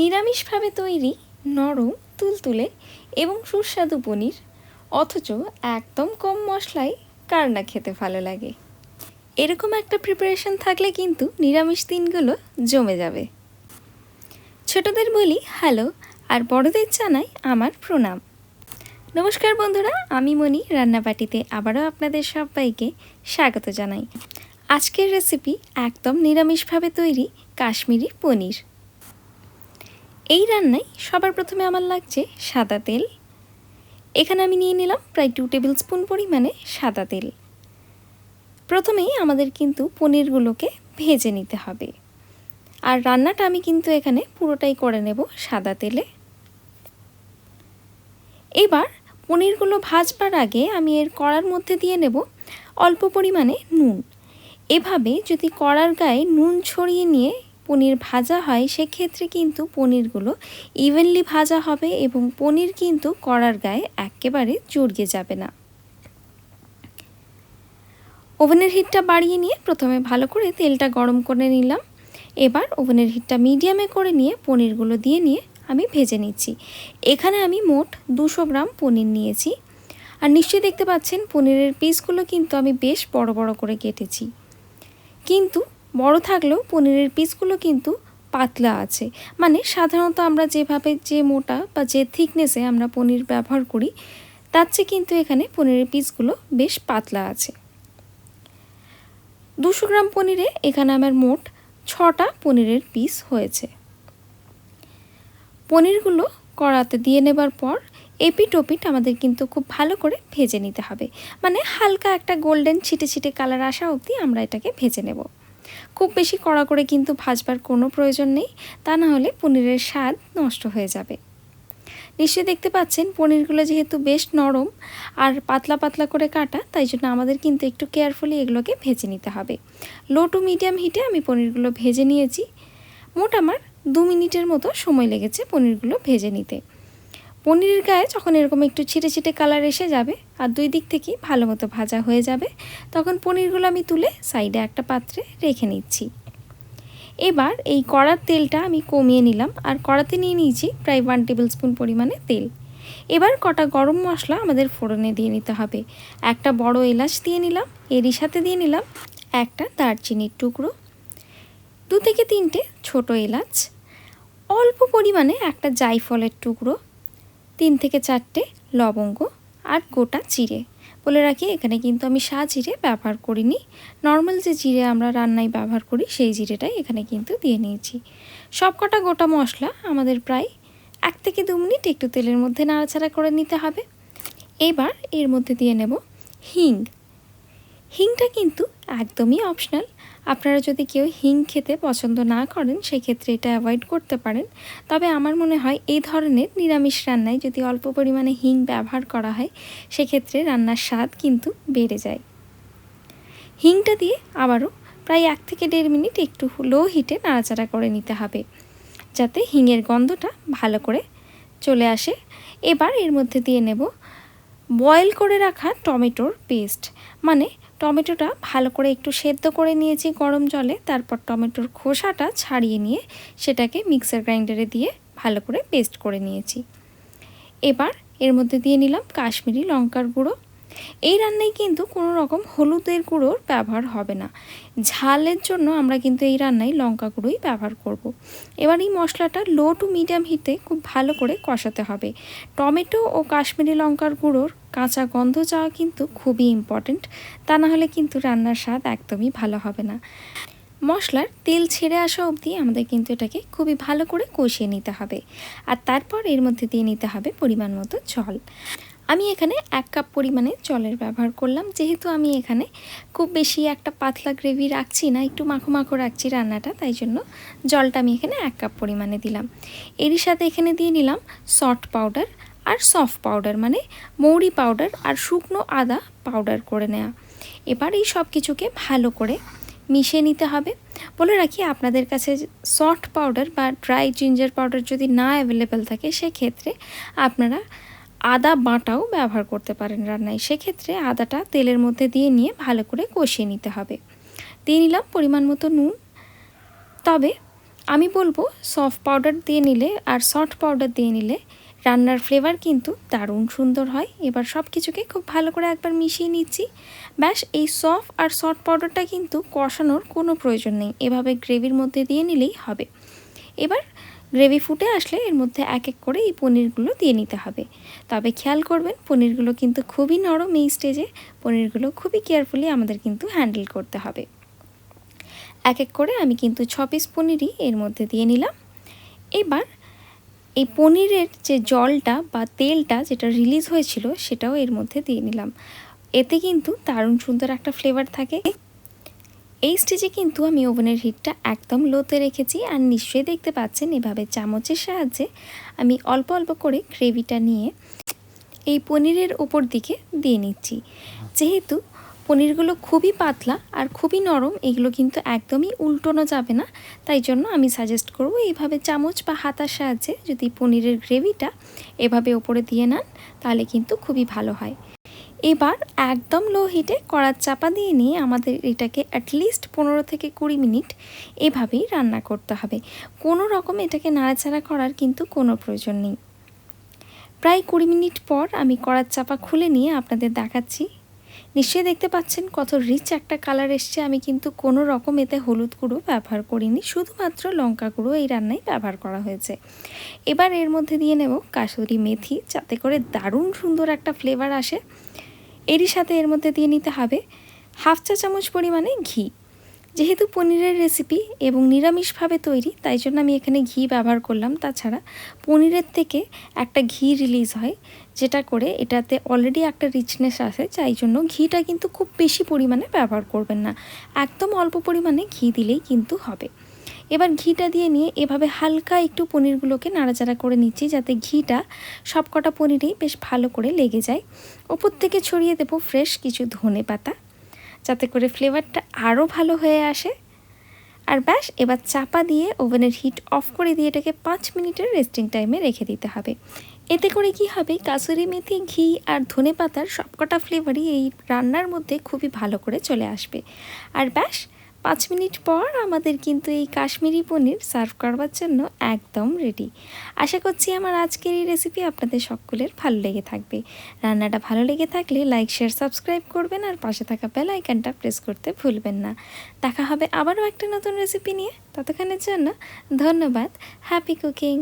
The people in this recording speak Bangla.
নিরামিষভাবে তৈরি নরম, তুলতুলে এবং সুস্বাদু পনির, অথচ একদম কম মশলায় কার না খেতে ভালো লাগে। এরকম একটা প্রিপারেশন থাকলে কিন্তু নিরামিষ দিনগুলো জমে যাবে। ছোটদের বলি, হ্যালো, আর বড়দের জানাই আমার প্রণাম। নমস্কার বন্ধুরা, আমি মনি, রান্নাবাটিতে আবারও আপনাদের সবাইকে স্বাগত জানাই। আজকের রেসিপি একদম নিরামিষভাবে তৈরি কাশ্মীরি পনির। এই রান্নায় সবার প্রথমে আমার লাগছে সাদা তেল। এখানে আমি নিয়ে নিলাম প্রায় টু টেবিল স্পুন পরিমাণে সাদা তেল। প্রথমেই আমাদের কিন্তু পনিরগুলোকে ভেজে নিতে হবে। আর রান্নাটা আমি কিন্তু এখানে পুরোটাই করে নেব সাদা তেলে। এবার পনিরগুলো ভাজবার আগে আমি এর কড়ার মধ্যে দিয়ে নেব অল্প পরিমাণে নুন। এভাবে যদি কড়ার গায়ে নুন ছড়িয়ে নিয়ে পনির ভাজা হয়, সেক্ষেত্রে কিন্তু পনিরগুলো ইভেনলি ভাজা হবে এবং পনির কিন্তু কড়ার গায়ে একেবারে জড়িয়ে যাবে না। ওভেনের হিটটা বাড়িয়ে নিয়ে প্রথমে ভালো করে তেলটা গরম করে নিলাম। এবার ওভেনের হিটটা মিডিয়ামে করে নিয়ে পনিরগুলো দিয়ে নিয়ে আমি ভেজে নিচ্ছি। এখানে আমি মোট দুশো গ্রাম পনির নিয়েছি। আর নিশ্চয়ই দেখতে পাচ্ছেন, পনিরের পিসগুলো কিন্তু আমি বেশ বড় বড় করে কেটেছি। কিন্তু বড় থাকলেও পনিরের পিসগুলো কিন্তু পাতলা আছে। মানে সাধারণত আমরা যেভাবে যে মোটা বা যে থিকনেসে আমরা পনির ব্যবহার করি, তার চেয়ে কিন্তু এখানে পনিরের পিসগুলো বেশ পাতলা আছে। দুশো গ্রাম পনিরে এখানে আমার মোট ছটা পনিরের পিস হয়েছে। পনিরগুলো কড়াতে দিয়ে নেবার পর এপিট ওপিট আমাদের কিন্তু খুব ভালো করে ভেজে নিতে হবে। মানে হালকা একটা গোল্ডেন ছিটে ছিটে কালার আসা অবধি আমরা এটাকে ভেজে নেব। খুব বেশি কড়া করে কিন্তু ভাজবার কোনো প্রয়োজন নেই, তা না হলে পনিরের স্বাদ নষ্ট হয়ে যাবে। নিশ্চয়ই দেখতে পাচ্ছেন, পনিরগুলো যেহেতু বেশ নরম আর পাতলা পাতলা করে কাটা, তাই জন্য আমাদের কিন্তু একটু কেয়ারফুলি এগুলোকে ভেজে নিতে হবে। লো টু মিডিয়াম হিটে আমি পনিরগুলো ভেজে নিয়েছি। মোট আমার দু মিনিটের মতো সময় লেগেছে পনিরগুলো ভেজে নিতে। পনিরের গায়ে যখন এরকম একটু ছিটে ছিটে কালার এসে যাবে আর দুই দিক থেকেই ভালো মতো ভাজা হয়ে যাবে, তখন পনিরগুলো আমি তুলে সাইডে একটা পাত্রে রেখে নিচ্ছি। এবার এই কড়ার তেলটা আমি কমিয়ে নিলাম আর কড়াতে নিয়ে নিয়েছি প্রায় ওয়ান টেবিল স্পুন পরিমাণে তেল। এবার কটা গরম মশলা আমাদের ফোড়নে দিয়ে নিতে হবে। একটা বড় এলাচ দিয়ে নিলাম, এরই সাথে দিয়ে নিলাম একটা দারচিনির টুকরো, দু থেকে তিনটে ছোট এলাচ, অল্প পরিমাণে একটা জাইফলের টুকরো তিন থেকে চারটে লবঙ্গ আর গোটা চিড়ে বলে রাখি, এখানে কিন্তু আমি সা জিরে ব্যবহার করিনি। নর্মাল যে জিরে আমরা রান্নায় ব্যবহার করি, সেই জিরেটাই এখানে কিন্তু দিয়ে নিয়েছি। সব কটা গোটা মশলা আমাদের প্রায় এক থেকে দু মিনিট একটু তেলের মধ্যে নাড়াচাড়া করে নিতে হবে। এবার এর মধ্যে দিয়ে নেব হিং। হিংটা কিন্তু একদমই অপশনাল আপনারা যদি কেউ হিং খেতে পছন্দ না করেন, সেক্ষেত্রে এটা অ্যাভয়েড করতে পারেন। তবে আমার মনে হয় এই ধরনের নিরামিষ রান্নায় যদি অল্প পরিমাণে হিং ব্যবহার করা হয়, সেক্ষেত্রে রান্নার স্বাদ কিন্তু বেড়ে যায়। হিংটা দিয়ে আবারও প্রায় এক থেকে দেড় মিনিট একটু লো হিটে নাড়াচাড়া করে নিতে হবে, যাতে হিঙের গন্ধটা ভালো করে চলে আসে। এবার এর মধ্যে দিয়ে নেব বয়েল করে রাখা টমেটোর পেস্ট মানে টমেটোটা ভালো করে একটু সেদ্ধ করে নিয়েছি গরম জলে, তারপর টমেটোর খোসাটা ছাড়িয়ে নিয়ে সেটাকে মিক্সার গ্রাইন্ডারে দিয়ে ভালো করে পেস্ট করে নিয়েছি। এবার এর মধ্যে দিয়ে নিলাম কাশ্মীরি লঙ্কার গুঁড়ো এই রান্নায় কিন্তু কোনো রকম হলুদের গুঁড়োর ব্যবহার হবে না। ঝালের জন্য আমরা কিন্তু এই রান্নায় লঙ্কা গুঁড়োই ব্যবহার করব। এবার এই মশলাটা লো টু মিডিয়াম হিটে খুব ভালো করে কষাতে হবে। টমেটো ও কাশ্মীরি লঙ্কার গুঁড়োর কাঁচা গন্ধ যাওয়া কিন্তু খুবই ইম্পর্টেন্ট তা না হলে কিন্তু রান্নার স্বাদ একদমই ভালো হবে না। মশলার তেল ছেড়ে আসা অবধি আমাদের কিন্তু এটাকে খুবই ভালো করে কষিয়ে নিতে হবে। আর তারপর এর মধ্যে দিয়ে নিতে হবে পরিমাণ মতো জল। আমি এখানে এক কাপ পরিমাণে জলের ব্যবহার করলাম। যেহেতু আমি এখানে খুব বেশি একটা পাতলা গ্রেভি রাখছি না, একটু মাখো মাখো রাখছি রান্নাটা, তাই জন্য জলটা আমি এখানে এক কাপ পরিমাণে দিলাম। এরই সাথে এখানে দিয়ে নিলাম সল্ট পাউডার আর সফট পাউডার মানে মৌরি পাউডার আর শুকনো আদা পাউডার করে নেওয়া এবার এই সব কিছুকে ভালো করে মিশিয়ে নিতে হবে। বলে রাখি, আপনাদের কাছে সফট পাউডার বা ড্রাই জিঞ্জার পাউডার যদি না অ্যাভেলেবেল থাকে, সেক্ষেত্রে আপনারা আদা বাটাও ব্যবহার করতে পারেন রান্নায়। সেক্ষেত্রে আদাটা তেলের মধ্যে দিয়ে নিয়ে ভালো করে কষিয়ে নিতে হবে। দিয়ে নিলাম পরিমাণ মতো নুন। তবে আমি বলব সফট পাউডার দিয়ে নিলে আর সফট পাউডার দিয়ে নিলে রান্নার ফ্লেভার কিন্তু দারুণ সুন্দর হয়। এবার সব কিছুকে খুব ভালো করে একবার মিশিয়ে নিচ্ছি। ব্যাস, এই সফট আর সফট পাউডারটা কিন্তু কষানোর কোনো প্রয়োজন নেই। এভাবে গ্রেভির মধ্যে দিয়ে নিলেই হবে। এবার গ্রেভি ফুটে আসলে এর মধ্যে এক এক করে এই পনিরগুলো দিয়ে নিতে হবে। তবে খেয়াল করবেন, পনিরগুলো কিন্তু খুবই নরম এই স্টেজে পনিরগুলো খুবই কেয়ারফুলি আমাদের কিন্তু হ্যান্ডেল করতে হবে। এক এক করে আমি কিন্তু ছ পিস পনিরই এর মধ্যে দিয়ে নিলাম। এবার এই পনিরের যে জলটা বা তেলটা যেটা রিলিজ হয়েছিল, সেটাও এর মধ্যে দিয়ে নিলাম। এতে কিন্তু দারুণ সুন্দর একটা ফ্লেভার থাকে। এই স্টেজে কিন্তু আমি ওভেনের হিটটা একদম লোতে রেখেছি আর নিশ্চয়ই দেখতে পাচ্ছেন এভাবে চামচের সাহায্যে আমি অল্প অল্প করে গ্রেভিটা নিয়ে এই পনিরের ওপর দিকে দিয়ে নিচ্ছি। যেহেতু পনিরগুলো খুবই পাতলা আর খুবই নরম, এগুলো কিন্তু একদমই উল্টোনো যাবে না, তাই জন্য আমি সাজেস্ট করব এইভাবে চামচ বা হাতার সাহায্যে যদি পনিরের গ্রেভিটা এভাবে ওপরে দিয়ে নেন, তাহলে কিন্তু খুবই ভালো হয়। এবার একদম লো হিটে কড়ার চাপা দিয়ে নিয়ে আমাদের এটাকে অ্যাটলিস্ট পনেরো থেকে কুড়ি মিনিট এভাবেই রান্না করতে হবে। কোনো রকম এটাকে নাড়াচাড়া করার কিন্তু কোনো প্রয়োজন নেই। প্রায় কুড়ি মিনিট পর আমি কড়ার চাপা খুলে নিয়ে আপনাদের দেখাচ্ছি। নিশ্চয়ই দেখতে পাচ্ছেন কত রিচ একটা কালার এসছে। আমি কিন্তু কোনো রকম এতে হলুদ গুঁড়ো ব্যবহার করিনি। শুধুমাত্র লঙ্কা গুঁড়ো এই রান্নায় ব্যবহার করা হয়েছে। এবার এর মধ্যে দিয়ে নেব কাসুরি মেথি। যাতে করে দারুণ সুন্দর একটা ফ্লেভার আসে। এরই সাথে এর মধ্যে দিয়ে নিতে হবে হাফ চা চামচ পরিমাণে ঘি। যেহেতু পনিরের রেসিপি এবং নিরামিষভাবে তৈরি, তাই জন্য আমি এখানে ঘি ব্যবহার করলাম। তাছাড়া পনিরের থেকে একটা ঘি রিলিজ হয়, যেটা করে এটাতে অলরেডি একটা রিচনেস আসে, যাই জন্য ঘিটা কিন্তু খুব বেশি পরিমাণে ব্যবহার করবেন না। একদম অল্প পরিমাণে ঘি দিলেই কিন্তু হবে। এবার ঘিটা দিয়ে নিয়ে এভাবে হালকা একটু পনিরগুলোকে নাড়াচাড়া করে নিচ্ছি যাতে ঘিটা সব কটা পনিরেই বেশ ভালো করে লেগে যায়। ওপর থেকে ছড়িয়ে দেবো ফ্রেশ কিছু ধনে পাতা, যাতে করে ফ্লেভারটা আরও ভালো হয়ে আসে। আর ব্যাস, এবার চাপা দিয়ে ওভেনের হিট অফ করে দিয়ে এটাকে পাঁচ মিনিটের রেস্টিং টাইমে রেখে দিতে হবে। এতে করে কি হবে, কাসুরি মেথি, ঘি আর ধনে পাতার সবকটা ফ্লেভারই এই রান্নার মধ্যে খুবই ভালো করে চলে আসবে। আর ব্যাস পাঁচ মিনিট পর আমাদের কিন্তু এই কাশ্মীরি পনির সার্ভ করবার জন্য একদম রেডি আশা করছি আমার আজকের এই রেসিপি আপনাদের সকলের ভালো লেগে থাকবে। রান্নাটা ভালো লেগে থাকলে লাইক শেয়ার সাবস্ক্রাইব করবেন আর পাশে থাকা বেল আইকনটা প্রেস করতে ভুলবেন না। দেখা হবে আবারও একটা নতুন রেসিপি নিয়ে। ততক্ষণের জন্য ধন্যবাদ। Happy cooking